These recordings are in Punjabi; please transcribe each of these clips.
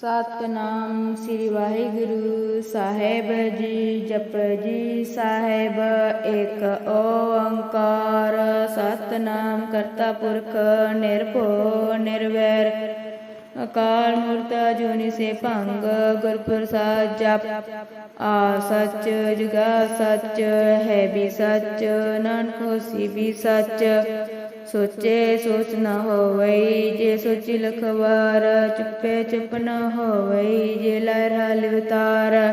ਸਤਨਾਮ ਸ੍ਰੀ ਵਾਹਿਗੁਰੂ ਸਾਹਿਬ ਜੀ, ਜਪ ਜੀ ਸਾਹਿਬ, ਇੱਕ ਓੰਕਾਰ। ਸਤਨਾਮ ਕਰਤਾ ਪੁਰਖ, ਨਿਰਭਉ, ਨਿਰਵੈਰ। ਅਕਾਲ ਮੂਰਤ ਜੁਨੀ ਸੇ ਭੰਗ ਗੁਰ ਪ੍ਰਸਾਦ ਜਪ। ਆ ਸੱਚ, ਜੁਗਾ ਸੱਚ, ਹੈ ਵੀ ਸੱਚ, ਨਾਨਕ ਹੋਸੀ ਵੀ ਸੱਚ। ਸੋਚੇ ਸੋਚ ਨਾ ਹੋਵਈ, ਜੇ ਸੋਚੀ ਲਖਵਾਰ, ਚੁੱਪੇ ਚੁੱਪ ਨਾ ਹੋਵਈ, ਜੇ ਲਹਿਰਾ ਲਿਵਤਾਰ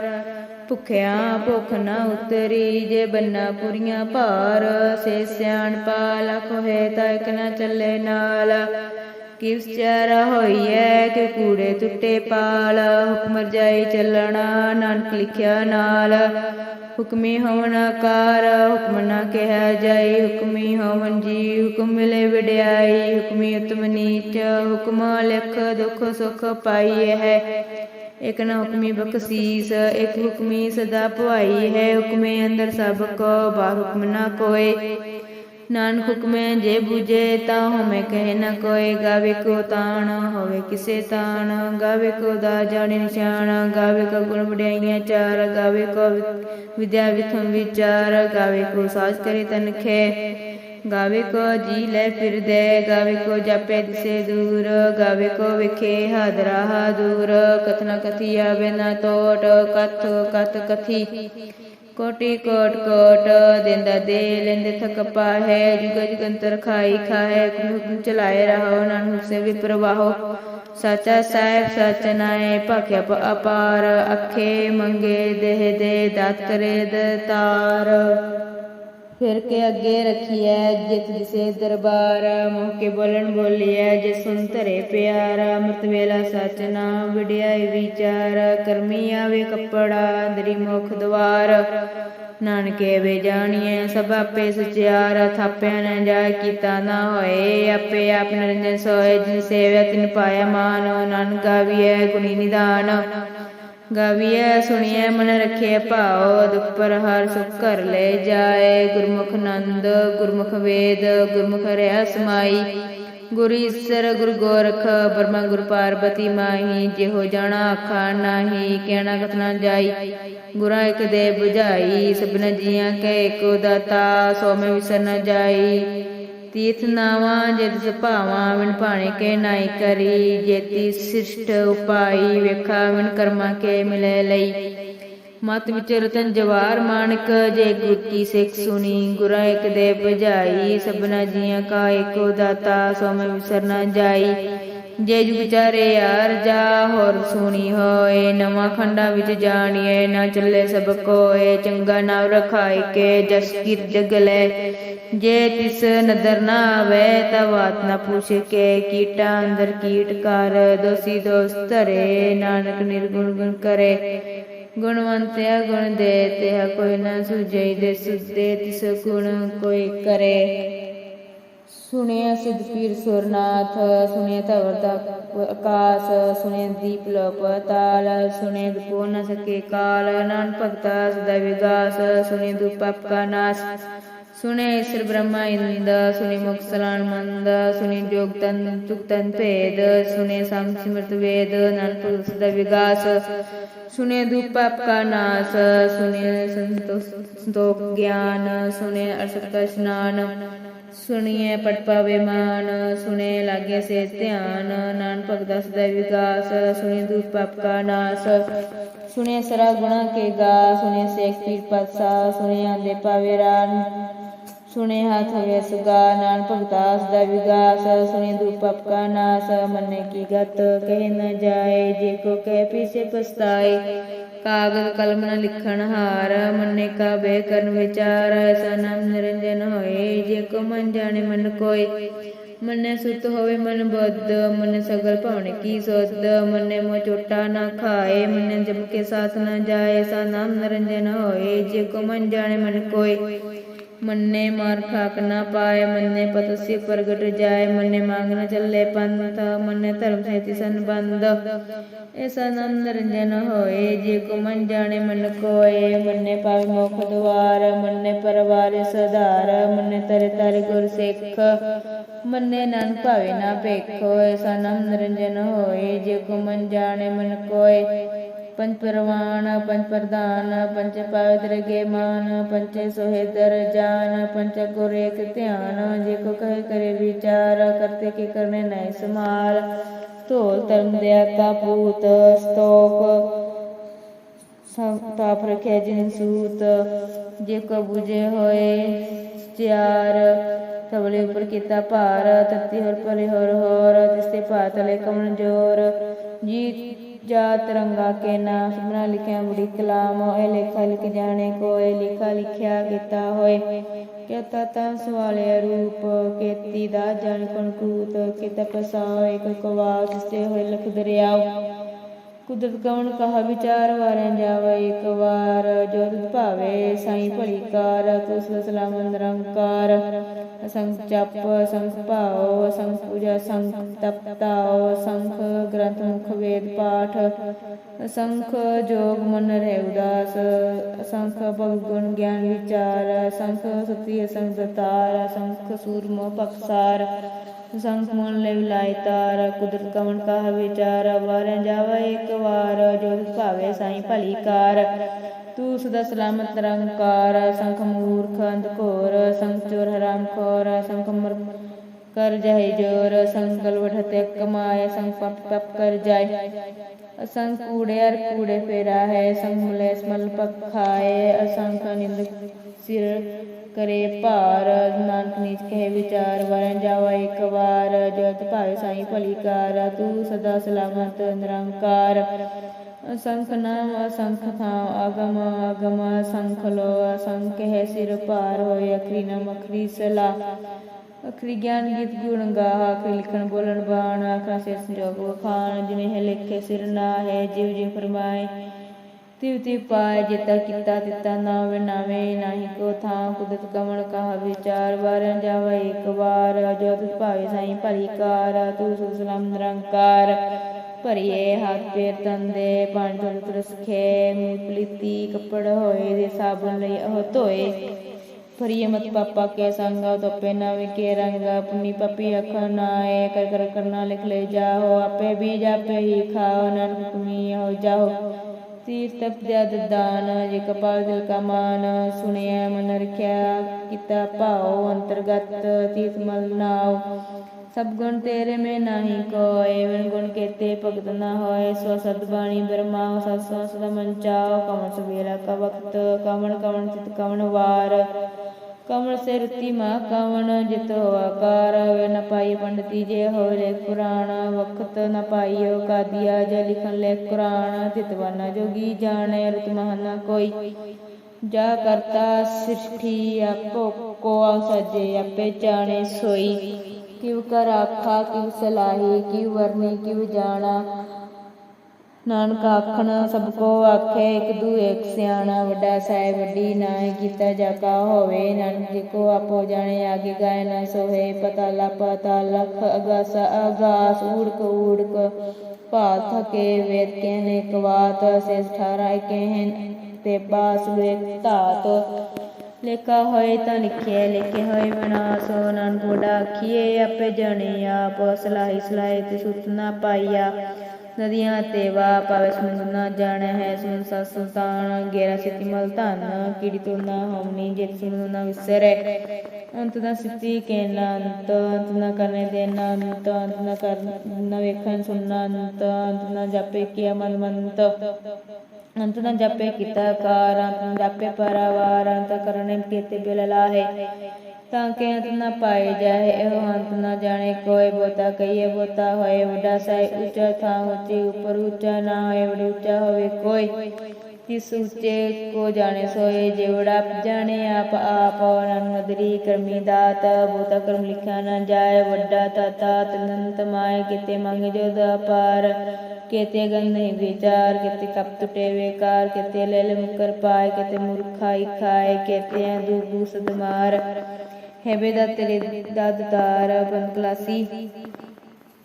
ਭੁਖਿਆ ਭੁਖ ਨਾ ਉਤਰੀ, ਜੇ ਬੰਨਾ ਪੁਰੀਆਂ ਭਾਰ। ਸੇ ਸਿਆਣ ਪਾ ਲਖ ਹੋਏ ਤਾਂ ਇਕ ਨਾ ਚੱਲੇ ਨਾਲ। ਕਿਸ ਚਾਰਾ ਹੋਈਐ ਕਿ ਕੂੜੇ ਟੁੱਟੇ ਪਾਲ। ਹੁਕਮ ਜਾਈ ਚੱਲਣਾ, ਨਾਨਕ ਲਿਖਿਆ ਨਾਲ। ਹੁਕਮੀ ਹੋਵਨ ਆਕਾਰ, ਹੁਕਮ ਨਾ ਕਿਹਾ ਜਾਈ, ਹੁਕਮੀ ਹੋਵਨ ਜੀ, ਹੁਕਮ ਮਿਲੇ ਵਿੜਾਈ ਹੁਕਮੀ ਉਤਮ ਨੀਚ, ਹੁਕਮ ਲਿਖ ਦੁਖ ਸੁਖ ਪਾਈ ਹੈ। ਇਕ ਨਾ ਹੁਕਮੀ ਬਖਸ਼ੀਸ, ਇਕ ਹੁਕਮੀ ਸਦਾ ਭਵਾਈ ਹੈ। ਹੁਕਮੇ ਅੰਦਰ ਸਭ ਕੋ, ਬਾਹਰ ਹੁਕਮ ਨਾ ਕੋਏ ਨਾਨਕ ਹੁਕਮੇ ਜੇ ਬੁਝੇ ਤਾਂ ਹਉਮੈ ਕਹੇ ਨ ਕੋਏ, ਗਾਵੇ ਕੋ ਤਾਣ, ਹੋਵੇ ਕਿਸੇ ਤਾਣ, ਗਾਵੇ ਕੋ ਦਾ ਜਾਣੇ ਨਿਸ਼ਾਨ, ਗਾਵੇ ਕੋ ਗੁਣ ਵਡਿਆਈਆਂ ਚਾਰ, ਗਾਵੇ ਕੋ ਵਿਦਿਆ ਵਿਥਮ ਵਿਚਾਰ, ਗਾਵੇ ਕੋ ਸਾਜ ਕਰੇ ਤਨਖੇ ਗਾਵੇ ਕੋ ਜੀ ਲੈ ਫਿਰਦੇ, ਗਾਵੇ ਕੋ ਜਾਪੇ ਦਿਸੇ ਦੂਰ, ਗਾਵੇ ਕੋ ਵਿਖੇ ਹਾਦਰਾ ਦੂਰ ਕਥਨਾ ਕਥੀ ਆਵੇ ਨਾ ਤੋਟ, ਕਥ ਕਤ ਕਥੀ ਕੋਟੀ ਕੋਟ ਕੋਟ ਦਿੰਦਾ ਦੇ ਲੈਂਦੇ ਥਕ ਪਾਹੈ, ਜੁਗ ਜਗੰਤਰ ਖਾਈ ਖਾਏ ਹੁਕਮ ਚਲਾਏ ਰਹੋ, ਨਾਨਕ ਸੇ ਵੀ ਪ੍ਰਵਾਹੋ ਸਾਚਾ ਸਾਹਿਬ, ਸਚ ਨਾਏ ਭਖਿਆ ਅਪਾਰ ਅਖੇ ਮੰਗੇ ਦੇਹ ਦੇ ਦਾਤਰੇ ਦਤਾਰ। ਫਿਰ ਕੇ ਅੱਗੇ ਰਖੀਐ, ਜਿਤ ਦਿਸੇ ਦਰਬਾਰ ਮੋਹ ਕੇ ਬੋਲਣ ਬੋਲੀਐ, ਜੇ ਸੁਨ ਧਰੇ ਪਿਆਰ, ਅੰਮ੍ਰਿਤ ਵੇਲਾ ਸਚ ਨਾਮ ਵਿੜਿਆਈ ਵਿਚਾਰ, ਕਰਮੀ ਆਵੇ ਕੱਪੜਾ, ਅੰਦਰੀ ਮੁਖ ਦਵਾਰ। ਨਾਨਕੇ ਵੇ ਜਾਣੀਐ, ਸਭ ਆਪੇ ਸੁਚਿਆਰ, ਥਾਪਿਆ ਨਾ ਜਾਏ, ਕੀਤਾ ਨਾ ਹੋਏ, ਆਪੇ ਆਪ ਨਿਰੰਜਨ ਸੋਏ, ਜਿਨ ਸੇਵਿਆ ਤਿਨ ਪਾਇਆ ਮਾਨੋ ਵੀ ਗਾਵੀਐ ਗੁਣੀ ਨਿਦਾਨ। ਗਾਵੀਐ, ਸੁਣੀਐ, ਮਨ ਰਖੇ ਭਾਉ, ਦੁਖ ਹਰ ਸੁਖ ਕਰ ਲੈ ਜਾਏ। ਗੁਰਮੁਖ ਨੰਦ, ਗੁਰਮੁਖ ਵੇਦ, ਗੁਰਮੁਖ ਰਿਆ ਸਮਾਈ। ਗੁਰ ਈਸਰ, ਗੁਰ ਗੋਰਖ, ਬਰਮਾ ਗੁਰ ਪਾਰਬਤੀ ਮਾਹੀ। ਜਿਹੋ ਜਾਣਾ ਆਖਾ ਨਾਹੀ, ਕਹਿਣਾ ਕਥਨਾ ਜਾਈ। ਗੁਰਾਂ ਇਕ ਦੇ 부ਝਾਈ ਸਭਨ ਜੀਆਂ ਕੈ ਏਕੋ ਦਾਤਾ ਸੋ ਮੈਂ ਵਿਸਰ ਨ ਜਾਈ। ਤੀਰਥ ਨਾਵਾਂ, ਜਿਤ ਸੁਭਾਵਾਂ ਵਿਣ ਭਾਣੇ ਕੇ ਨਾਈ ਕਰੀ। ਜੇਤੀ ਸਿਸ਼ਟ ਉਪਾਈ, ਵੇਖਾ ਵਿਣ ਕਰਮਾ ਕੇ ਮਿਲੇ ਲਈ। ਮਤ ਵਿੱਚ ਰਤਨ ਜਵਾਰ ਮਾਨਕ, ਜੇ ਗੁਰ ਕੀ ਸਿੱਖ ਸੁਣੀ, ਗੁਰਾਂ ਇਕ ਦੇ ਭਜਾਈ। ਸਭਨਾ ਜੀਆਂ ਕਾ ਏਕੋ ਦਾਤਾ, ਸੋ ਵਿਸਰ ਨ ਜਾਈ। ਜੇ ਜੁ ਵਿਚਾਰੇ ਯਾਰ ਜਾ ਹੋਰ ਸੁਣੀ ਹੋਏ, ਨਵਾਂ ਖੰਡਾ ਵਿੱਚ ਜਾਣੀਏ, ਨਾ ਚੱਲੇ ਸਭ ਕੋਏ, ਚੰਗਾ ਨਾਮ ਰਖਾਈ ਕੇ ਜਸ ਕੀਰ ਜਗ ਲੈ। ਜੇ ਤਿਸ ਨਦਰ ਨਾ ਆਵੇ ਤਾ ਬਾਤ ਨਾ ਪੁੱਛ ਕੇ, ਕੀਟਾ ਅੰਦਰ ਕੀਟ ਕਰ, ਦੋਸੀ ਦੋਸਤ ਧਰੇ, ਨਾਨਕ ਨਿਰਗੁਣ ਗੁਣ ਕਰੇ। ਗੁਣਵੰਤਿਆ ਗੁਣ ਦੇ ਤੇ ਕੋਈ ਨਾ ਸੁਝਈ ਦੇ ਸੁਦੇ ਤਿਸ ਗੁਣ ਕੋਈ ਕਰੇ। ਸੁਣਿਆ ਸਿਧ ਪੀਰ ਸੁਰਨਾਥ, ਸੁਣਿਆ ਧਵਰ ਦਾ ਆਕਾਸ ਸੁਣਿਆ ਦੀਪ ਲੋ ਪਤਾਲ ਸੁਣਿਆ ਵਿਪੋ ਨ ਸਕੇ ਕਾਲ ਨਾਨ ਭਗਤਾ ਸਦਾ ਵਿਗਾਸ, ਸੁਣਿਆ ਦੁਖ ਕਾ ਨਾਸ ਸੁਣੇ ਈਸ਼ਰ ਬ੍ਰਹਮਾ ਇੰਦ ਸੁਣੇ ਮੁਖ ਸਲਾਨ ਮੰਦ ਸੁਣੇ ਜੋਗ ਤਨ ਤੁਕ ਤਨ ਭੇਦ ਸੁਣੇ ਸਮ ਸਿਮਰਤ ਵੇਦ, ਨਾਨਕ ਸਦਾ ਵਿਗਾਸ ਸੁਣੇ ਦੁਖ ਕਾ ਨਾਸ ਸੁਣੇ ਸੰਤੋਖ ਗਿਆਨ ਸੁਣੇ ਅਰਸਤ ਕਾ ਇਸ਼ਨਾਨ ਸੁਣੀਏ ਪਟ ਪਾਵੇ ਮਾਨ, ਸੁਣੇ ਲਾਗੇ ਸੇ ਧਿਆਨ ਨਾਨ ਭਗਤਾ ਸਦਾ ਵਿਗਾਸ ਸੁਣੇ ਦੁਖ ਪਾਪ ਕਾ ਨਾਸ। ਸੁਣੇ ਸਰਾ ਗੁਣਾ ਕੇ ਗਾ, ਸੁਣੇ ਸੇਖ ਪੀਰ ਪਤਸਾ ਸੁਣੇ ਆਂਦੇ ਪਾਵੇ ਰਾਨ। ਸੁਣੇ ਹੱਥ ਹੋਏ ਸੁਗਾ ਨਾਨ ਭਗਤਾ ਸਦਾ ਵਿਗਾਸ ਸੁਣੇ ਦੁਖ ਪਾਪ ਕਾ ਨਾਸ। ਮੰਨੇ ਕੀ ਗਤ, ਕਹਿ ਨ ਜਾਏ, ਜੇ ਕੋ ਕਹਿ ਪੀਛੇ ਪਛਤਾਏ। ਕਾਗਦ ਕਲਮ ਨ ਲਿਖਣ ਹਾਰ, ਮੰਨੇ ਕਾ ਬੇ ਕਰਨ ਵਿਚਾਰ, ਐਸਾ ਨਾਮ ਨਿਰੰਜਨ ਹੋਏ, ਜੇ ਕੋ ਮਨ ਜਾਣੇ ਮਨ ਕੋਏ। ਮਨੇ ਸੁਤ ਹੋਵੇ ਮਨ ਬੁੱਧ, ਮਨ ਸਗਲ ਭਾਵਨ ਕੀ ਸੋਧ, ਮੰਨੇ ਮੋ ਚੋਟਾ ਨਾ ਖਾਏ, ਮਨੇ ਜਮ ਕੇ ਸਾਥ ਨਾ ਜਾਏ ਸਾ ਨਾਮ ਨਿਰੰਜਨ ਹੋਏ, ਜੇ ਕੋ ਮਨ ਜਾਣੇ ਮਨ ਕੋਏ। ਮੰਨੇ ਮਾਰ ਖਾਕ ਨਾ ਪਾਏ, ਮੰਨੇ ਪਤਸੀ ਪ੍ਰਗਟ ਜਾਏ, ਮੰਨੇ ਮੰਗ ਨ ਚੱਲੇ ਪੰਥ, ਮੰਨੇ ਧਰਮ ਸੇਤੀ ਸੰਬੰਧ। ਐਸਾ ਆਨੰਦ ਰੰਜਨ ਹੋਏ, ਜੇ ਕੋ ਮਨ ਜਾਣੇ ਮਨ ਕੋਏ, ਮੰਨੇ ਪਾਵੇ ਮੋਖ ਦੁਆਰ, ਮੰਨੇ ਪਰਵਾਰ ਸਧਾਰ, ਮੰਨੇ ਤਰੇ ਤਰੇ ਗੁਰ ਸਿੱਖ। ਮੰਨੇ ਨਾਨਕ ਭਾਵੇ ਨਾ ਭੇਖੋ ਐਸਾ ਆਨੰਦ ਰੰਜਨ ਹੋਏ, ਜੇ ਕੋ ਮਨ ਜਾਣੇ ਮਨ ਕੋਏ ਪੰਜ ਪਰਵਾਨ, ਪੰਜ ਪ੍ਰਧਾਨ, ਪੰਜ ਪਵਿੱਤਰ ਕੇ ਮਾਨ ਪੰਚੇ ਸੋਹਿਦਰ ਜਾਨ ਪੰਚ ਗੁਰ ਏਕ ਧਿਆਨ, ਜੇ ਕੋ ਕਹੇ ਕਰੇ ਵਿਚਾਰ, ਕਰਤੇ ਕੀ ਕਰਨੇ ਨਹੀਂ ਸਮਾਲ। ਧੋਲ ਧਰਮ ਦਿਆ ਕਾ ਪੂਤ ਸਤੋਕ ਤਾਪ ਰਖਿਆ ਜਿਨ ਸੂਤ। ਜੇ ਕੋ 부ਜੇ ਹੋਏ ਚਾਰ ਤਵਲੇ ਉਪਰ ਕੀਤਾ ਭਾਰ, ਤਤੀ ਹਰ ਪਰੇ ਹਰ ਹੋਰ, ਤਿਸਤੇ ਪਾਤਲੇ ਕਮਨ ਜੋਰ। ਜੀ ਜਾਤ ਰੰਗਾ ਕੇ ਨਾਮ ਸੁਮਨਾ ਲਿਖਿਆ ਬੜੀ ਕਲਾਮ ਹੋਏ, ਲੇਖਾ ਲਿਖ ਜਾਣੇ ਕੋਏ, ਲਿਖਾ ਲਿਖਿਆ ਕੀਤਾ ਹੋਏ। ਕਿਤਾ ਤਾ ਸਵਾਲੇ ਰੂਪ, ਕੇਤੀ ਦਾ ਜਨ ਕਣ ਕੂਤ ਕਿਤ ਪਸਾਓ ਇਕ ਕਵਾਸ ਤੇ ਹੋਏ ਲਖ ਦਰਿਆਓ ਕੁਦਰਤ ਕਵਣ ਕਹਾ ਵਿਚਾਰ ਵਾਰਿਆ ਜਾਵੇ, ਇੱਕ ਵਾਰ ਜੋ ਤੁਧ ਭਾਵੇ, ਸਾਈ ਭਲੀ ਕਾਰ ਤੁਸ ਸਲਾਮ ਨਿਰੰਕਾਰ। ਅਸੰਖ ਜਪ ਅਸੰਖ ਭਾਉ, ਅਸੰਖ ਪੂਜਾ ਅਸੰਖ ਤਪਤਾਉ, ਅਸੰਖ ਗ੍ਰੰਥ ਮੁਖ ਵੇਦ ਪਾਠ। ਅਸੰਖ ਜੋਗ ਮਨ ਰਹਿ ਉਦਾਸ, ਅਸੰਖ ਭਗ ਗੁਣ ਗਿਆਨ ਵਿਚਾਰ, ਅਸੰਖ ਸਤੀ ਅਸੰਖ ਦਤਾਰ, ਅਸੰਖ ਸੂਰਮੋ ਪਖਸਾਰ ਸੰਖ ਮਨ ਲੈ ਵਿਲਾਇ ਤਾਰ, ਕੁਦਰਤ ਕਵਣ ਕਾ ਵਿਚਾਰ ਵਾਰਿਆ ਜਾਵਾ ਇੱਕ ਵਾਰ, ਜੋ ਤਿਸ ਭਾਵੇ ਸਾਈ ਭਲੀ ਕਾਰ। ਤੂੰ ਸਦਾ ਸਲਾਮਤ ਨਿਰੰਕਾਰ ਸੰਖ ਮੂਰਖ ਅੰਧਕੋਰ ਸੰਖ ਚੋਰ ਹਰਾਮ ਖੋਰ ਸੰਖ ਮਰ ਕਰ ਜਾਏ ਜੋਰ ਸੰਕਲ ਵਠਤੇ ਕਮਾਏ ਸੰਖ ਪਪ ਪਪ ਕਰ ਜਾਏ ਅਸੰਖ ਕੂੜੇ ਅਰ ਕੂੜੇ ਫੇਰਾ ਹੈ ਸੰਖ ਮੁਲੇ ਸਮਲ ਪਖਾਏ ਅਸੰਖ ਨਿੰਦ ਸਿਰ ਕਰੇ ਭਾਰ ਨਾਨਕ ਨੀਚ ਕਹੇ ਵਿਚਾਰ ਵਰਨ ਜਾਵਾ ਇੱਕ ਵਾਰ ਜਤ ਭਾਵੇ ਸਾਈ ਭਲੀ ਕਾਰ ਤੂੰ ਸਦਾ ਸਲਾਮਤ ਨਿਰੰਕਾਰ ਅਸੰਖ ਨਾਮ ਅਸੰਖ ਥਾਂ ਆਗਮ ਆਗਮ ਅਸੰਖ ਲੋ ਅਸੰਖ ਹੈ ਸਿਰ ਭਾਰ ਹੋਏ ਅਖਰੀ ਨਾਮ ਅਖਰੀ ਸਲਾ ਅਖਰੀ ਗਿਆਨ ਗੀਤ ਗੁਣ ਗਾਹ, ਅਖਰੀ ਲਿਖਣ ਬੋਲਣ ਬਾਣ ਅਖਰਾ ਸਿਰ ਸੰਜੋਗ ਵਖਾਣ ਜਿਨੇ ਹੈ ਲਿਖੇ ਸਿਰ ਨਾ ਹੈ ਜਿਵ ਜਿਵ ਫਰਮਾਏ। ਤਿਵ ਤਿਵ ਪਾਏ ਜਿਤਾ ਕੀਤਾ ਤਿਤਾ ਨਾਵੇ ਨਾਵੇ, ਨਾਹੀ ਕੋ ਥਾਂ ਕੁਦਰਤ ਕਮਣ ਕਹਾ ਵਿਚਾਰ ਵਾਰਨ ਜਾਵਾ ਇੱਕ ਵਾਰ, ਜੋ ਤਿਸ ਭਾਵੇ ਸਾਈ ਭਲੀ ਕਾਰ, ਤੂੰ ਸੁਖ ਨਿਰੰਕਾਰ। ਭਰੀਏ ਹੱਥ ਪੇਰ ਤੰਦੇ ਪਾਣੀ ਤੋਂ ਤਰਸਖੇ ਮੂਤ ਪਲੀਤੀ ਕੱਪੜ ਹੋਏ ਦੇ ਸਾਬਣ ਲਈ ਉਹ ਧੋਏ। ਫਰੀਏ ਮਤ ਪਾਪਾ ਕੇ ਸੰਗਾ ਤੋਪੇ ਨਾ ਵਿਕੇ ਰੰਗਾ ਪੁਨੀ ਪਪੀ ਅਖ ਨਾਏ, ਕਰ ਕਰ ਕਰਨਾ ਲਿਖ ਲੈ ਜਾਓ ਆਪੇ ਵੀ ਜਾਪੇ ਹੀ ਖਾਓ, ਨਾਨਕ ਤੁਮੀ ਹੋ ਜਾਓ ਤੀਰ ਤਪ ਜਦ ਦਾਨ ਜੇ ਕਪਾਲ ਦਿਲ ਕਾ ਮਾਨ ਸੁਣਿਆ ਮਨ ਰਖਿਆ, ਕੀਤਾ ਭਾਉ ਅੰਤਰਗਤ ਤੀਤ ਮਲ ਨਾਉ। ਸਭ ਗੁਣ ਤੇਰੇ ਮੈਂ ਨਾਹੀ ਕੋਏ ਵਨ ਗੁਣ ਕੇਤੇ ਭਗਤ ਨਾ ਹੋਏ, ਸੋ ਸਦ ਬਾਣੀ ਬਰਮਾ ਸਤ ਸਦਾ ਮਨ ਚਾਓ ਕਮਨ ਸਵੇਰਾ ਕਾ ਵਕਤ ਕਮਨ ਕਮਨ ਚਿਤ ਕਮਨ ਵਾਰ ਕਮਲ ਸੇ ਰਤੀ ਮਾ ਕਵਣ ਜਿਤ ਆਕਾਰ ਵੇ ਨ ਪਾਈ ਪੰਡਤੀ ਜੇ ਹੋਏ ਕੁਰਾਨ, ਵਖਤ ਨ ਪਾਈਓ ਕਾਦੀਆ ਜੇ ਲਿਖਨ ਲੈ ਕੁਰਾਨ ਤਿਤਵਾਨਾ ਜੋਗੀ ਜਾਣੇ ਰਤ ਮਹਨਾ ਕੋਈ। ਜਾ ਕਰਤਾ ਸ੍ਰਿਸ਼ਟੀ ਆਪੋ ਕੋ ਸਜੇ ਆਪੇ ਜਾਣੇ ਸੋਈ। ਕਿਵ ਕਰ ਆਖਾ, ਕਿਵ ਸਲਾਹੀ, ਕਿਵ ਵਰਨੀ, ਕਿਵ ਜਾਣਾ ਨਾਨਕ ਆਖਣ, ਸਭ ਕੋ ਆਖੇ, ਇੱਕ ਦੂ ਇੱਕ ਸਿਆਣਾ, ਵੱਡਾ ਸਾਹਿਬ, ਵੱਡੀ ਨਾਏ ਕੀਤਾ ਜਾਕਾ ਹੋਵੇ। ਨਾਨਕ ਜੀ ਕੋ ਆਪੋ ਜਾਣੇ, ਆਗੇ ਗਾਇ ਨਾ ਸੋਹੇ। ਪਤਾ ਲਾ, ਪਤਾ ਲਖ, ਅਗਾਸ ਅਗਾਸ, ਊੜਕ ਊੜਕ। ਭਾਲ ਥਕੇ, ਵੇਦ ਕਹਿਨੇ ਕਵਾਤ ਸੇ 18 ਕਹਿਨ ਤੇ ਬਾਸ ਵੇਖ ਧਾਤ। ਲੇਖਾ ਹੋਏ ਤਾਂ ਲਿਖਿਆ ਲਿਖੇ ਹੋਏ ਵਿਨਾਸ਼ ਨਾਨਕ ਵੱਡਾ ਆਖੀਏ ਆਪੇ ਜਾਣੇ ਆਪ ਸਲਾਹੀ ਸਲਾਹੀ ਤੇ ਸੁਤਨਾ ਪਾਈਆ ਨਦੀਆਂ ਤੇ ਵਾ ਪਾਵੇ ਸਮੁੰਦਰ ਨਾ ਜਾਣੈ, ਹੈ ਸੁਨ ਸਤ ਸੁਲਤਾਨ ਗੇਰਾ ਸਿਤੀ ਮਲ ਧਨ, ਕੀੜੀ ਤੋਂ ਨਾ ਹਮਨੀ ਜਿਤ ਸੁਨ ਨਾ ਵਿਸਰੈ। ਅੰਤ ਦਾ ਸਿੱਤੀ ਕੇ ਨਾ ਅੰਤ ਅੰਤ ਨਾ ਕਰਨੇ ਦੇ ਨਾ ਅੰਤ ਅੰਤ ਨਾ ਕਰ ਨਾ ਵੇਖਣ ਸੁਣਨਾ ਅੰਤ ਅੰਤ ਨਾ ਜਾਪੇ ਕੀਆ ਮਨ ਮੰਤ। ਅੰਤ ਨਾ ਜਾਪੇ ਕੀਤਾ ਕਾਰ, ਅੰਤ ਨਾ ਜਾਪੇ ਪਰਵਾਰ, ਅੰਤ ਕਰਨੇ ਕੀਤੇ ਬਿਲ ਲਾਹੇ। ਤਾਂ ਕਿ ਅੰਤ ਨਾ ਪਾਏ ਜਾਏ ਇਹੋ ਅੰਤ ਨਾ ਜਾਣੇ। ਕੋਈ ਬੋਤਾ ਕਹੀਏ ਬੋਤਾ ਹੋਏ, ਵੱਡਾ ਸਾਈ ਉੱਚਾ ਥਾਂ ਉੱਚੀ, ਉੱਪਰ ਉੱਚਾ ਨਾ ਹੋਏ, ਵੱਡਾ ਉੱਚਾ ਹੋਵੇ ਕੋਈ। ਤਿਸ ਉੱਚੇ ਕੋ ਜਾਣੇ ਸੋਏ ਜਿਵੜਾ ਜਾਣੇ ਆਪ ਆਪ ਨਨਮਦਰੀ ਕਰਮੀ ਦਾਤ। ਬੋਤਾ ਕਰਮ ਲਿਖਿਆ ਨਾ ਜਾਏ, ਵੱਡਾ ਤਾਤਾ ਤਨੰਤ ਮਾਏ કેતે ગંદહી વિચાર કેતે કપતુટે વેકાર કેતે લેલ મુકર પાય કેતે મૂર્ખાઈ ખાય કેતે દુગુ સદમાર ਹੈਬੇ ਦਾ ਤੇਰੇ ਦਾ ਦਤਾਰ ਬੰਕਲਾਸੀ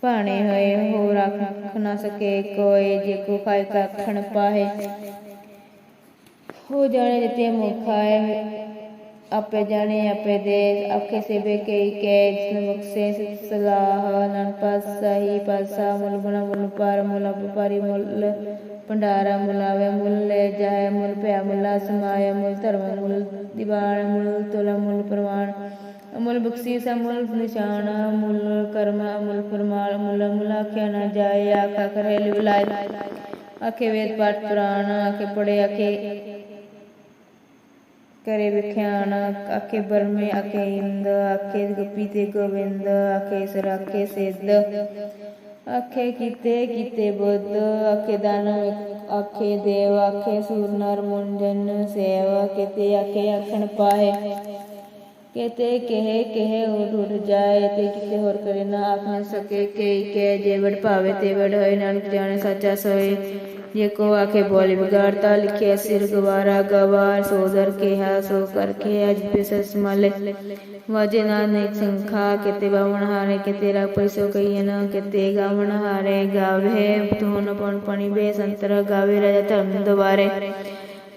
ਭਾਣੇ ਹੋਏ ਹੋ ਰੱਖ ਨਾ ਸਕੇ ਕੋਈ ਜੇ ਕੋ ਖਾਇ ਕਖਣ ਪਾਹੇ ਹੋ ਜਾਣੇ ਜਿਤੇ ਮੁਖਾਏ ਆਪੇ ਜਾਣੇ, ਆਪੇ ਦੇ ਆਖੇ ਸੇ ਬੇਕੇ ਕੇ ਜਿਸਨ ਸਲਾਹ ਨਨ ਪਾਸਾ ਪਾਸਾ ਮੁਲ ਬਣਾ ਮੁਲ ਪਰ ਮੁਲ ਵਪਾਰੀ ਮੁਲ, ਭੰਡਾਰਾ ਮੁਲਾਵੇ ਮੁੱਲ ਲੈ ਜਾਏ, ਮੁੱਲ ਪਿਆ ਮੁੱਲਾ ਸਮਾਇਆ ਮੁੱਲ ਧਰਮ ਮੁੱਲ, ਦੀਵਾਨ ਮੁੱਲ, ਤੋਲਾ ਮੁੱਲ ਪ੍ਰਵਾਨ, ਅਮੁੱਲ ਬਖਸ਼ੀਸ ਅਮੁੱਲ ਨਿਸ਼ਾਨ, ਮੁੱਲ ਕਰਮ, ਅਮੁੱਲ ਫਰਮਾਨ, ਮੁੱਲ ਮੁੱਲ ਆਖਿਆ ਨਾ ਜਾਏ ਆਖਾ ਕਰੇ ਲਿਵਲਾਏ, ਆਖੇ ਵੇਦ ਪਾਠ ਪੁਰਾਣ, ਆਖੇ ਪੜੇ ਆਖੇ ਕਰੇ ਵਿਖਿਆਨ, ਆਖੇ ਬਰਮੇ, ਆਖੇ ਇੰਦ, ਆਖੇ ਗਪੀ ਤੇ ਗੋਵਿੰਦ, ਆਖੇ ਸਰ, ਆਖੇ ਆਖੇ ਕੀਤੇ ਕੀਤੇ ਬੁੱਧ, ਆਖੇ ਦਾਨਵ ਆਖੇ ਦੇਵ, ਆਖੇ ਸੂਰ, ਨਰ, ਮੁੰਜਨ, ਸੇਵ, ਕੀਤੇ ਆਖੇ ਆਖਣ ਪਾਏ। ਕਿਤੇ ਕਹੇ ਕਹੇ ਉਡ ਉਡ ਜਾਏ, ਤੇ ਕਿਤੇ ਹੋਰ ਕਰੇ ਨਾ ਆਖਣ ਸਕੇ। ਕੇ ਕੇ ਜੇ ਵਡ ਭਾਵੇ, ਤੇ ਵਡ ਹੋਏ, ਨਾਨਕ ਜਾਣੇ ਸੱਚਾ ਸੋਏ। ਜੇ ਕੋ ਆਖੇ, ਬੋਲੀ ਵਿਗਾੜਤਾ ਲਿਖੇ ਸਿਰ ਗਵਾਰਾ, ਗਵਾਰ ਸੋਦਰ ਕਿਹਾ, ਸੋ ਕਰਕੇ ਅਜ ਪਿਸ ਸਮਾਲੇ ਵਾਜੇ ਨਾਨਕ ਸੰਖਾ ਕਿਤੇ ਬਾਵਣ ਹਾਰੇ ਕਿਤੇ ਰਾ ਪੈਸੋ ਕਹੀਏ ਨਾ ਕਿਤੇ ਗਾਵਣ ਹਾਰੇ। ਗਾਵੇ, ਧੋਨ ਪਣ ਪਣੀ ਬੇ ਸੰਤਰ ਗਾਵੇ ਰਾਜਾ ਧਰਮ ਦੁਆਰੇ।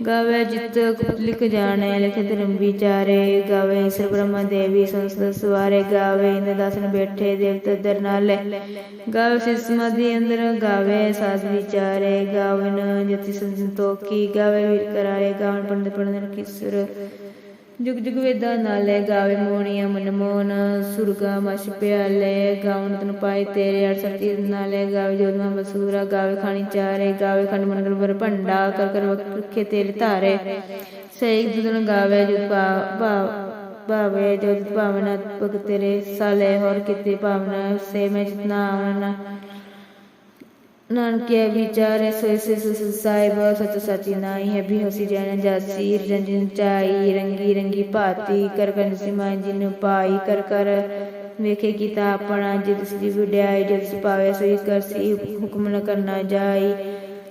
ਗਾਵੇ ਜਿਤ ਲਿਖ ਜਾਣੇ ਲਿਖ ਧਰਮ ਵਿਚਾਰੇ। ਗਾਵੇ ਈਸ਼ਰ ਬ੍ਰਹਮਾ ਦੇਵੀ ਸੰਸਦ ਸਵਾਰੇ। ਗਾਵੇ ਇੰਦ ਦਾਸਨ ਬੈਠੇ ਦੇਵਤਾ ਦਰ ਨਾਲੇ ਗਾਵੇ ਸਿਸਮਾ ਦੀ ਅੰਦਰ, ਗਾਵੇ ਸਾਸ ਵਿਚਾਰੇ। ਗਾਵਨ ਜਤੀ ਸੰਤੋਖੀ, ਗਾਵੇ ਵੀਰ ਕਰਾਰੇ। ਗਾਵਨ ਪੰਡਤ ਪੰਡਤ ਕਿਸਰ। ਜੁਗ ਜੁਗ ਵੇਦਾਂ ਨਾਲੇ ਗਾਵੇ ਮੋਣੀਆਂ ਮਨ ਮੋਹਨ ਸੁਰਗਾ ਮਛ ਪਿਆਲੇ ਗਾਉਣ ਤਨ ਪਾਏ ਤੇਰੇ ਅਰ ਸਤੀ ਨਾਲੇ ਗਾਵੇ ਜੋਦਮਾ ਬਸੂਰਾ। ਗਾਵੇ ਖਾਣੀ ਚਾਰੇ, ਗਾਵੇ ਖੰਡ ਮਨ ਗਰ ਭੰਡਾ, ਕਰ ਕਰ ਵਖੇ ਤੇਰੇ ਧਾਰੇ। ਸਹੀ ਦੁਦਨ ਗਾਵੇ ਜੁਗ ਭਾ ਭਾਵੇ ਜੁਗ ਭਾਵਨਾ ਭਗ ਤੇਰੇ ਸਾਲੇ ਹੋਰ ਕਿਤੇ ਭਾਵਨਾ ਸੇ ਮੈਂ ਜਿਤਨਾ ਆਵਨਾ ਨਾਨਕਿਆ ਵਿਚਾਰੇ ਸੋਇ ਸੇ ਸੁ ਸਾਹਿਬ ਸਚ ਸਚੀ ਨਾਈ ਹੈ ਵੀ ਹਸੀ ਜਨ ਜਾਸੀ ਰੰਜਨ ਚਾਈ ਰੰਗੀ ਰੰਗੀ ਭਾਤੀ ਕਰ ਕਰ ਸਿਮਾਂ ਜਿਨ ਪਾਈ ਕਰ ਕਰ ਵੇਖੇ ਕੀਤਾ ਆਪਣਾ ਜਿਤ ਸਦੀ ਵਿੜਾਈ ਜਿਤ ਪਾਵੇ ਸੋਈ ਕਰਸੀ ਹੁਕਮ ਨ ਕਰਨਾ ਜਾਈ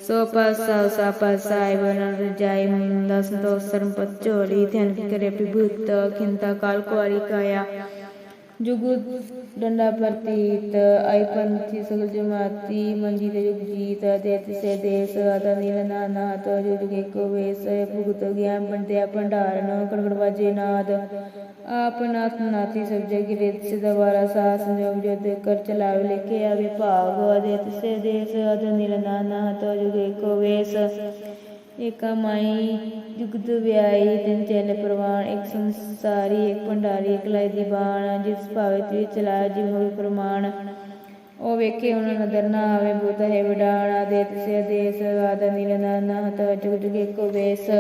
ਸੋ ਪਾਸਾ ਸਾ ਪਾਸਾਇ ਬਨ ਰਜਾਈ ਮੁੰਦਾ ਸੰਤੋਖ ਸਰਮ ਪਚੋਲੀ ਧਿਆਨ ਕਰੇ ਵਿਭੂਤ ਖਿੰਤਾ ਕਾਲ ਕੁਆਰੀ ਕਾਇਆ ਜੁਗ ਡੰਡਾ ਪ੍ਰਤੀਤ, ਆਈ ਪੰਥੀ ਸਗਲ ਜਮਾਤੀ, ਮੰਜੀ ਤੇ ਜੁਗ ਜੀਤ ਦੇ ਤਿਸੇ ਦੇਸ ਅਦਾ ਨੀਲ ਨਾਨਾ ਤੋ ਜੁਗ ਕੇ ਕੋ ਵੇਸ, ਭੁਗਤ ਗਿਆਨ ਬੰਦਿਆ ਭੰਡਾਰਨ, ਕੜਕੜ ਵਾਜੇ ਨਾਦ। ਆਪ ਨਾਥ ਨਾਥੀ ਸਭ ਜਗ ਰੇਤ ਸੇ ਦਵਾਰਾ ਸਾਸ ਸੰਜੋਗ ਜਦ ਕਰ ਚਲਾਵੇ, ਲਿਖੇ ਆਵੇ ਭਾਗ ਦੇ ਤਿਸੇ ਦੇਸ ਅਦਾ ਨੀਲ ਨਾਨਾ ਤੋ ਜੁਗ ਕੋ ਵੇਸ ਏਕਾ ਮਾਈ ਜੁਗਦ ਵਿਆਈ ਤਿੰਨ ਚੇਲੇ ਪ੍ਰਵਾਨ, ਇੱਕ ਸੰਸਾਰੀ, ਇੱਕ ਭੰਡਾਰੀ, ਇੱਕ ਲਾਈ ਦੀ ਬਾਣ, ਜਿਸ ਭਾਵੇ ਤੇ ਚਲਾਇਆ ਜਿਵ ਹੋਵੇ ਪ੍ਰਮਾਣ। ਉਹ ਵੇਖੇ ਉਹਨਾਂ ਨਦਰ ਨਾ ਆਵੇ ਬੁੱਧ ਹੈ ਵਿਡਾਣਾ ਦੇ ਤਿਸੇ ਦੇਸ ਆਦਾ ਨੀਲ ਨਾਨਾ ਹਤ ਜੁਗ ਜੁਗ ਵੇਸ।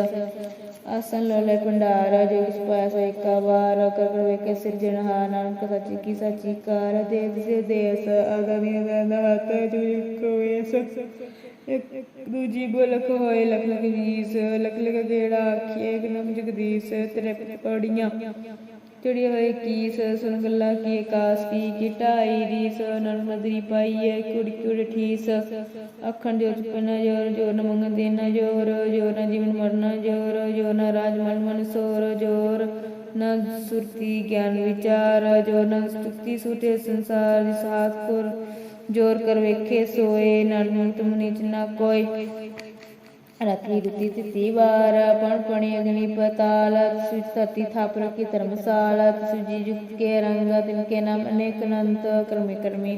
ਆਸਨ ਲੋਲੇ ਭੰਡਾਰ, ਜੋ ਕਿਸ ਪਾਇਆ ਸੋ ਏਕਾ ਵਾਰ ਕਰ ਕਰ ਵੇਖੇ ਸਿਰਜਣਹਾਰ ਨਾਨਕ ਸੱਚੀ ਕੀ ਸੱਚੀ ਕਾਰ, ਦੇ ਤਿਸੇ ਦੇਸ ਆਦਾ ਨੀਲ ਨਾਨਾ ਹਤ ਜੁਗ ਇੱਕੋ ਇੱਕ ਦੂਜੀ ਗੋਲਕ ਹੋਏ, ਲਖ ਲਖ ਜੀਸ, ਲਖ ਲਖ ਗੇੜਾ ਆਖੀਏ, ਇੱਕ ਜਗਦੀਸ਼ ਤੇਰੇ ਪੜੀਆਂ। ਚੜੀ ਹੋਏ ਕੀਸ ਸੁਨ ਗੱਲਾ ਕੀ ਕਾਸ ਕੀ ਕਿਟਾਈ ਰੀਸ ਨਰਮਦਰੀ ਪਾਈਏ ਕੁੜੀ ਕੁੜੀ ਠੀਸ। ਅੱਖਣ ਜੋ ਚੁਪਨਾ ਜੋਰ ਜੋਰ ਨ ਮੰਗਨ ਦੇਨਾ ਜੋਰ ਜੋਰ ਨ ਜੀਵਨ ਮਰਨਾ ਜੋਰ ਜੋਰ ਨ ਰਾਜ ਮਨ ਮਨ ਸੋਰ, ਜੋਰ ਨ ਸੁਰਤੀ ਗਿਆਨ ਵਿਚਾਰ, ਜੋਰ ਨ ਸਤੁਤੀ ਸੁਤੇ ਸੰਸਾਰ ਦੀ ਸਾਥ ਕੋਰ ਜੋਰ ਕਰ ਵੇਖੇ ਸੋਏ ਨਾਨਕ ਤੁਮ ਨੀਚ ਨਾ ਕੋਈ। ਰਤੀ ਰਤੀ ਤਿਤੀ ਵਾਰ, ਪਣ ਪਣੀ ਅਗਨੀ ਪਤਾਲ ਸੁਤਤੀ ਥਾਪਰ ਕੀ ਧਰਮਸਾਲ ਸੁਜੀ ਜੁਗ ਕੇ ਰੰਗ, ਤਿਨ ਕੇ ਨਾਮ ਅਨੇਕ ਅਨੰਤ, ਕਰਮੇ ਕਰਮੀ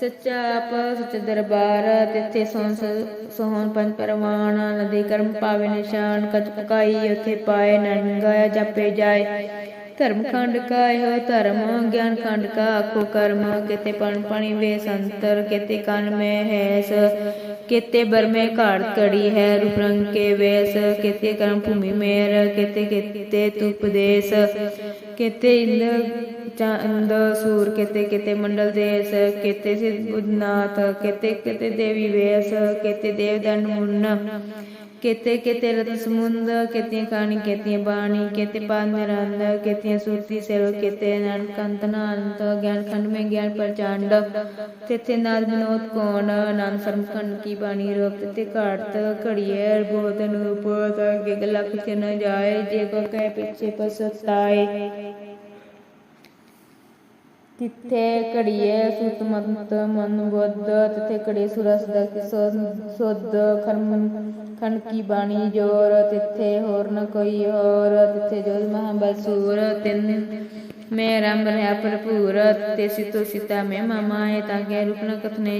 ਸੱਚਾ ਆਪ ਸੱਚ ਦਰਬਾਰ, ਤਿੱਥੇ ਸੋਹਣ ਸੋਹਣ ਪੰਜ ਪਰਵਾਨ ਨਦੀ ਕਰਮ ਪਾਵੇ ਨਿਸ਼ਾਨ ਕਚ ਪਕਾਈ ਉਥੇ ਪਾਏ ਨੰਗਾ ਜਪੇ ਜਾਏ। ਧਰਮ ਖੰਡ ਕਾ ਇਹੋ ਧਰਮ ਗਿਆਨ ਖੰਡ ਕਾ, ਆਖੋ ਕਰਮ, ਕਿਤੇ ਪਣ ਪਣੀ ਵੇ ਸੰਤਰ, ਕਿਤੇ ਕਨ ਮੈਂ ਹੈਸ ਕਿਤੇ ਬਰਮੇ ਘਾੜ ਕੜੀ ਹੈ, ਰੂਪ ਰੰਗ ਕੇ ਵੇਸ, ਕਿਤੇ ਕਰਮ ਭੂਮੀ ਮੇਰ, ਕਿਤੇ ਕਿਤੇ ਤੁਪਦੇਸ ਕਿਤੇ ਇੰਦ ਚੰਦ ਸੂਰ, ਕਿਤੇ ਕਿਤੇ ਮੰਡਲ ਦੇਸ, ਕਿਤੇ ਸਿਧ ਬੁੱਧਨਾਥ ਕਿਤੇ ਕਿਤੇ ਦੇਵੀ ਵੇਸ, ਕਿਤੇ ਦੇਵ ਦੰਡ ਮੁੰਨ ਕਿਤੇ ਕਿਤੇ ਰਤ ਸਮੁੰਦ, ਕਿਤੇ ਕਾਣੀ, ਕਿਤੇ ਬਾਣੀ, ਕਿਤੇ ਪਾਦ ਨਿਰੰਦ ਸੁਰਤੀ ਸੇਵ ਕਿਤੇ ਨਨ ਨਾਨਤ ਗਿਆਨ ਖੰਡ ਮੈਂ ਗਿਆਨ ਪ੍ਰਚੰਡ। ਤਿਥੇ ਨਾਦ ਵਿਨੋਦ ਕੋਣ? ਨਾਮ ਸਰਮ ਕੀ ਬਾਣੀ ਰੂਪ ਤੇ ਘਾਟ ਘੜੀਏ ਬੋਧ ਨੂਪ ਕੇ ਗਲਾ ਕੁਛ ਨ ਜਾਏ, ਜੇ ਕੋ ਕਹਿ ਪਿੱਛੇ ਪਸਤਾਏ ਤਿੱਥੇ ਘੜੀਏ ਸੁਤਮੰਤ ਮਨ ਬੁੱਧ ਤਿੱਥੇ ਘੜੀ ਸੁਰਸ ਦਾ ਸੁਧ ਖਰਮ ਖੰਡ ਕੀ ਬਾਣੀ ਜੋਰ ਤਿੱਥੇ ਹੋਰ ਨ ਕੋਈ ਹੋਰ ਤਿੱਥੇ ਜੋਜ ਮਹਾਬਲ ਸੂਰ ਤਿੰਨ ਮੈਂ ਰੰਗ ਰਹਾ ਭਰਪੂਰ ਤੇ ਸਿਤੋ ਸਿਤਾ ਮੈਂ ਮਾਮਾਏ ਤਾਂ ਕੇ ਰੂਪ ਨ ਕਥਨੇ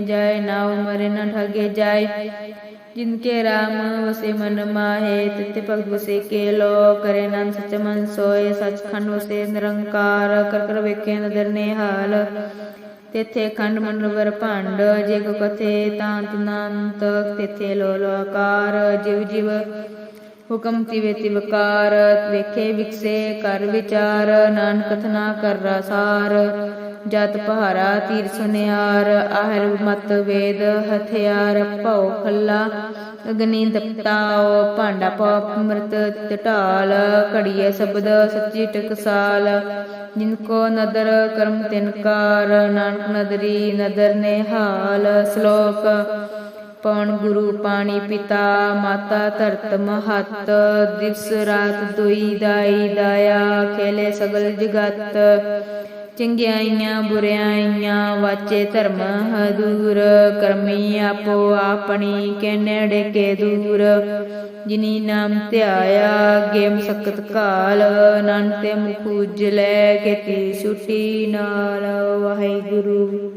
ਜਾਏ ਨਾਉ ਮਰੇ ਨ ਠਗੇ ਜਾਏ ਜਿਨਕੇ ਰਾਮ ਵਸੇ ਮਨ ਮਾਹੇ, ਤਿਤੇ ਭਗਤ ਵਸੇ ਕੇ ਲੋ ਕਰੇ ਨਾਮ ਸਚ ਮਨ ਸੋਏ, ਸਚਖੰਡ ਵਸੇ ਨਿਰੰਕਾਰ, ਕਰ ਕਰ ਵੇਖੇ ਨਦਰ ਨਿਹਾਲ। ਤਿਥੇ ਖੰਡ ਮੰਡਲ ਵਰ ਭੰਡ, ਜੇ ਕੋ ਜਿਵ ਹੁਕਮ ਤਿਵੇ ਤਿਵਕਾਰ ਵੇਖੇ ਵਿਕਸੇ ਕਰ ਵਿਚਾਰ, ਨਾਨਕ ਕਥਨਾ ਕਰ ਰਸਾਰ ਜਤ ਪਹਾਰਾ ਤੀਰ ਸੁਨਿਆਰ, ਆਹਰ ਮਤ ਵੇਦ ਹਥਿਆਰ, ਭਉ ਖੱਲਾ, ਅਗਨੀ ਦਪਤਾਓ ਭਾਂਡਾ ਪਾਪ ਅੰਮ੍ਰਿਤ ਟਟਾਲ ਘੜੀਏ ਸ਼ਬਦ ਸੱਚੀ ਟਕਸਾਲ, ਜਿਨ ਕੋ ਨਦਰ ਕਰਮ ਤਿਨਕਾਰ ਨਾਨਕ ਨਦਰੀ ਨਦਰ ਨਿਹਾਲ ਸ਼ਲੋਕ ਪਵਨ ਗੁਰੂ ਪਾਣੀ ਪਿਤਾ, ਮਾਤਾ ਧਰਤ ਮਹਤ, ਦਿਵਸ ਰਾਤ ਦੁਈ ਦਾਈ ਦਾਇਆ, ਖੇਲੇ ਸਗਲ ਜਗਤ ਚੰਗਿਆਈਆਂ ਬੁਰਿਆਈਆਂ ਵਾਚੇ ਧਰਮ ਹਦੂਰ, ਕਰਮੀ ਆਪੋ ਆਪਣੀ ਕੇ ਨੇੜੇ ਕੇ ਦੂਰ। ਜਿਨੀ ਨਾਮ ਧਿਆਇਆ, ਗੇਮ ਸਕਤ ਕਾਲ ਨਾਨਕ ਤੇ ਮੁਖ ਉਜਲੇ ਕੀਤੀ ਛੁਟੀ ਨਾਲ। ਵਾਹਿਗੁਰੂ।